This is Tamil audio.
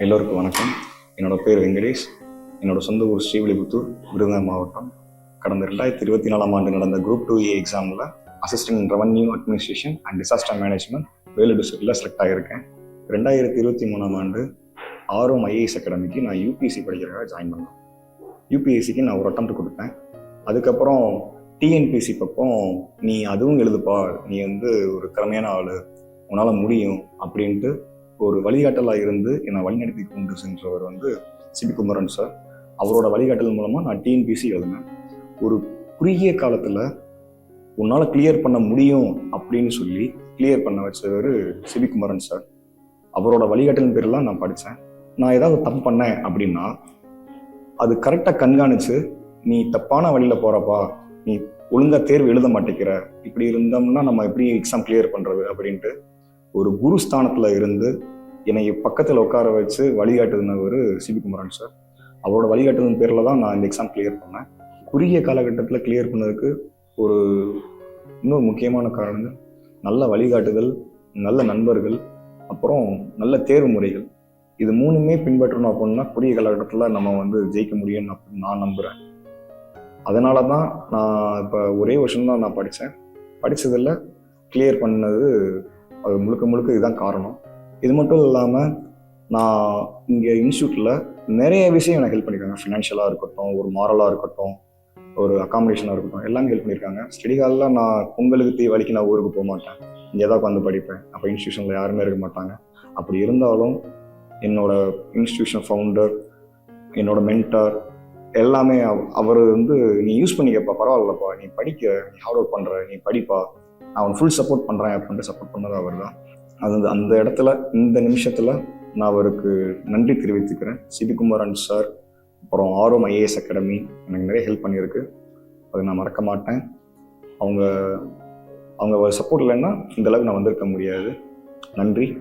எல்லோருக்கும் வணக்கம். என்னோட பேர் வெங்கடேஷ். என்னோட சொந்த ஊர் ஸ்ரீவில்லிபுத்தூர் விருதுநகர் மாவட்டம். கடந்த ரெண்டாயிரத்தி இருபத்தி நாலாம் ஆண்டு நடந்த குரூப் டூ ஏ எக்ஸாமில் assistant revenue administration and disaster management Velu டிஸ்ட்ரிக்டில் செலக்ட் ஆகியிருக்கேன். ரெண்டாயிரத்தி இருபத்தி மூணாம் ஆண்டு ஆர்வம் ஐஏஎஸ் அகாடமிக்கு நான் யூபிஎஸ்சி படிக்கிறதாக ஜாயின் பண்ணேன். யூபிஎஸ்சிக்கு நான் ஒரு அட்டம் கொடுத்தேன். அதுக்கப்புறம் டிஎன்பிசி பக்கம் நீ அதுவும் எழுதுப்பா நீ வந்து ஒரு திறமையான ஆள் உன்னால் முடியும் அப்படின்ட்டு ஒரு வழிகாட்டலாக இருந்து என்னை வழிநடத்தி கொண்டு சென்றவர் வந்து சிபி குமரன் சார். அவரோட வழிகாட்டல் மூலமாக நான் டிஎன்பிசி எழுதினேன். ஒரு குறுகிய காலத்தில் உன்னால் கிளியர் பண்ண முடியும் அப்படின்னு சொல்லி கிளியர் பண்ண வச்சவர் சிபி குமரன் சார். அவரோட வழிகாட்டலின் பேரெலாம் நான் படித்தேன் நான் ஏதாவது தப்பு பண்ணேன் அப்படின்னா அது கரெக்டாக கண்காணிச்சு நீ தப்பான வழியில் போகிறப்பா நீ ஒழுங்காக தேர்வு எழுத மாட்டேங்கிற. இப்படி இருந்தோம்னா நம்ம எப்படி எக்ஸாம் கிளியர் பண்ணுறது அப்படின்ட்டு ஒரு குரு ஸ்தானத்தில் இருந்து என்னை பக்கத்தில் உட்கார வச்சு வழிகாட்டுனவர் சிபி குமரன் சார். அவரோட வழிகாட்டுதன் பேரில் தான் நான் இந்த எக்ஸாம் கிளியர் பண்ணேன். குறுகிய காலகட்டத்தில் கிளியர் பண்ணதுக்கு ஒரு இன்னொரு முக்கியமான காரணங்கள் நல்ல வழிகாட்டுதல் நல்ல நண்பர்கள் அப்புறம் நல்ல தேர்வு முறைகள். இது மூணுமே பின்பற்றணும் அப்படின்னா குறுகிய காலகட்டத்தில் நம்ம வந்து ஜெயிக்க முடியும்னு அப்படின்னு நான் நம்புகிறேன் அதனால தான் நான் இப்போ ஒரே வருஷம்தான் நான் படித்தேன் படித்ததில் கிளியர் பண்ணது அது முழுக்க முழுக்க இதுதான் காரணம். இது மட்டும் இல்லாமல் நான் இங்கே இன்ஸ்டியூட்டில் நிறைய விஷயம் எனக்கு ஹெல்ப் பண்ணியிருக்காங்க ஃபினான்ஷியலாக இருக்கட்டும் ஒரு மாரலாக இருக்கட்டும் ஒரு அக்காமடேஷனாக இருக்கட்டும் எல்லாமே ஹெல்ப் பண்ணியிருக்காங்க ஸ்டடி காலில் நான் பொங்கலுக்கு தீபாவளிக்கு நான் ஊருக்கு போக மாட்டேன். இங்கே தான் உட்காந்து படிப்பேன். அப்போ இன்ஸ்டியூஷனில் யாருமே இருக்க மாட்டாங்க. அப்படி இருந்தாலும் என்னோட இன்ஸ்டியூஷன் ஃபவுண்டர் என்னோட மென்டார் எல்லாமே அவர் வந்து நீ யூஸ் பண்ணிக்கப்பா பரவாயில்லப்பா. நீ படிக்க நீ ஹார்ட் ஒர்க் பண்ணுற நீ படிப்பா. நான் அவன் ஃபுல் சப்போர்ட் பண்ணுறேன் அப்படின்ட்டு சப்போர்ட் பண்ணது அவர் தான் அது வந்து அந்த இடத்துல இந்த நிமிஷத்தில் நான் அவருக்கு நன்றி தெரிவித்துக்கிறேன். சிபிகுமாரன் சார் அப்புறம் ஆர்வம் ஐஏஎஸ் அகாடமி எனக்கு நிறைய ஹெல்ப் பண்ணியிருக்கு. அதை நான் மறக்க மாட்டேன். அவங்க அவங்க சப்போர்ட் இல்லைன்னா இந்த அளவுக்கு நான் வந்திருக்க முடியாது. நன்றி.